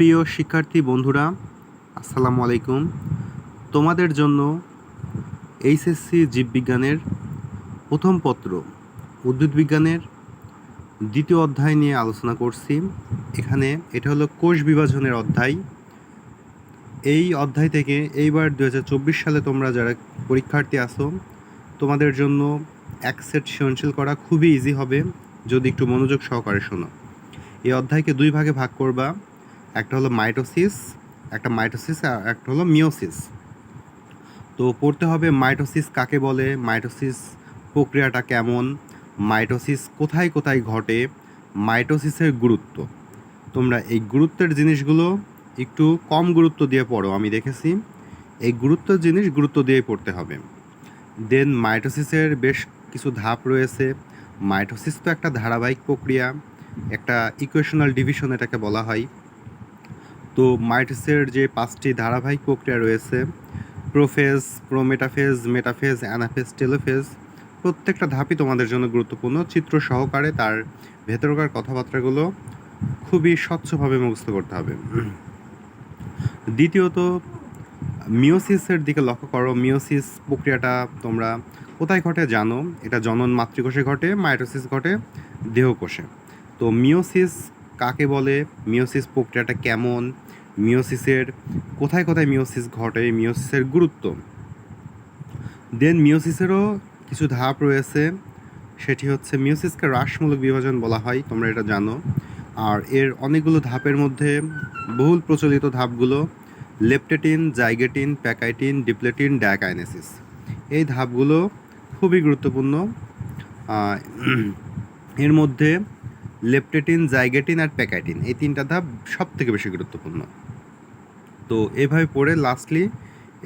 প্রিয় শিক্ষার্থী বন্ধুরা, আসসালামু আলাইকুম। তোমাদের জন্য এইচএসসি জীববিজ্ঞানের প্রথম পত্র, উদ্ভিদ বিজ্ঞানের দ্বিতীয় অধ্যায় নিয়ে আলোচনা করছি। এখানে এটা হলো কোষ বিভাজনের অধ্যায়। এই অধ্যায় থেকে এইবার দু হাজার চব্বিশ সালে তোমরা যারা পরীক্ষার্থী আসো তোমাদের জন্য এক সেট সৃজনশীল করা খুবই ইজি হবে। যদি একটু মনোযোগ সহকারে শোনো। এই অধ্যায়কে দুই ভাগে ভাগ করবা। একটা হলো মাইটোসিস, একটা মাইটোসিস আর একটা হলো মিওসিস তো পড়তে হবে মাইটোসিস কাকে বলে, মাইটোসিস প্রক্রিয়াটা কেমন, মাইটোসিস কোথায় কোথায় ঘটে, মাইটোসিসের গুরুত্ব। তোমরা এই গুরুত্বের জিনিসগুলো একটু কম গুরুত্ব দিয়ে পড়ো, আমি দেখেছি। এই গুরুত্ব জিনিস গুরুত্ব দিয়ে পড়তে হবে। দেন মাইটোসিসের বেশ কিছু ধাপ রয়েছে। মাইটোসিস তো একটা ধারাবাহিক প্রক্রিয়া, একটা ইকুয়েশনাল ডিভিশন এটাকে বলা হয়। তো মাইটোসিসের যে পাঁচটি ধারাবাহিক প্রক্রিয়া রয়েছে, prophase, prometaphase, metaphase, anaphase, telophase, প্রত্যেকটা ধাপই তোমাদের জন্য গুরুত্বপূর্ণ। চিত্র সহকারে তার ভেতরকার কথাবার্তাগুলো খুবই স্বচ্ছভাবে মুখস্থ করতে হবে। দ্বিতীয়ত মিওসিসের দিকে লক্ষ্য করো। মিওসিস প্রক্রিয়াটা তোমরা কোথায় ঘটে জানো? এটা জনন মাতৃকোষে ঘটে, মাইটোসিস ঘটে, দেহকোষে। তো মিওসিস কাকে বলে? মিওসিস প্রক্রিয়াটা কেমন? মিওসিসের কোথায় কোথায় মিওসিস ঘটে? মিওসিসের গুরুত্ব। দেন মিওসিসেরও কিছু ধাপ রয়েছে। সেটি হচ্ছে মিওসিসকে হ্রাসমূলক বিভাজন বলা হয়, তোমরা এটা জানো। আর এর অনেকগুলো ধাপের মধ্যে বহুল প্রচলিত ধাপগুলো লেপটেটিন, জাইগেটিন, প্যাকাইটিন, ডিপ্লেটিন, ডায়াকাইনেসিস। এই ধাপগুলো খুবই গুরুত্বপূর্ণ। এর মধ্যে লেপটেটিন, জাইগেটিন আর প্যাকাইটিন এই তিনটা ধাপ সব থেকে বেশি গুরুত্বপূর্ণ। তো এভাবে পড়ে লাস্টলি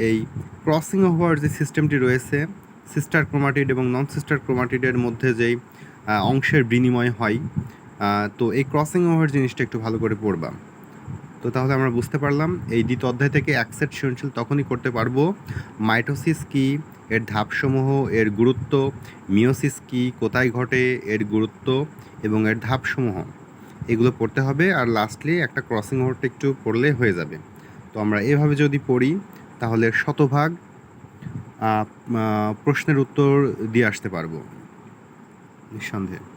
এই ক্রসিং ওভার যে সিস্টেমটি রয়েছে সিস্টার ক্রোমাটিড এবং নন সিস্টার ক্রোমাটিডের মধ্যে যেই অংশের বিনিময় হয় তো এই ক্রসিং ওভার জিনিসটা একটু ভালো করে পড়বা। তো তাহলে আমরা বুঝতে পারলাম এই দ্বিতীয় অধ্যায় থেকে অ্যাকসেট সৃজনশীল তখনই করতে পারব। মাইটোসিস কি? এর ধাপসমূহ, এর গুরুত্ব। মিওসিস কি? কোথায় ঘটে? এর গুরুত্ব এবং এর ধাপসমূহ। এগুলো পড়তে হবে আর লাস্টলি একটা ক্রসিং ওভারটা একটু পড়লে হয়ে যাবে। তো আমরা এভাবে যদি পড়ি, তাহলে শতভাগ প্রশ্নের উত্তর দিয়ে আসতে পারব। নিঃসন্দেহে।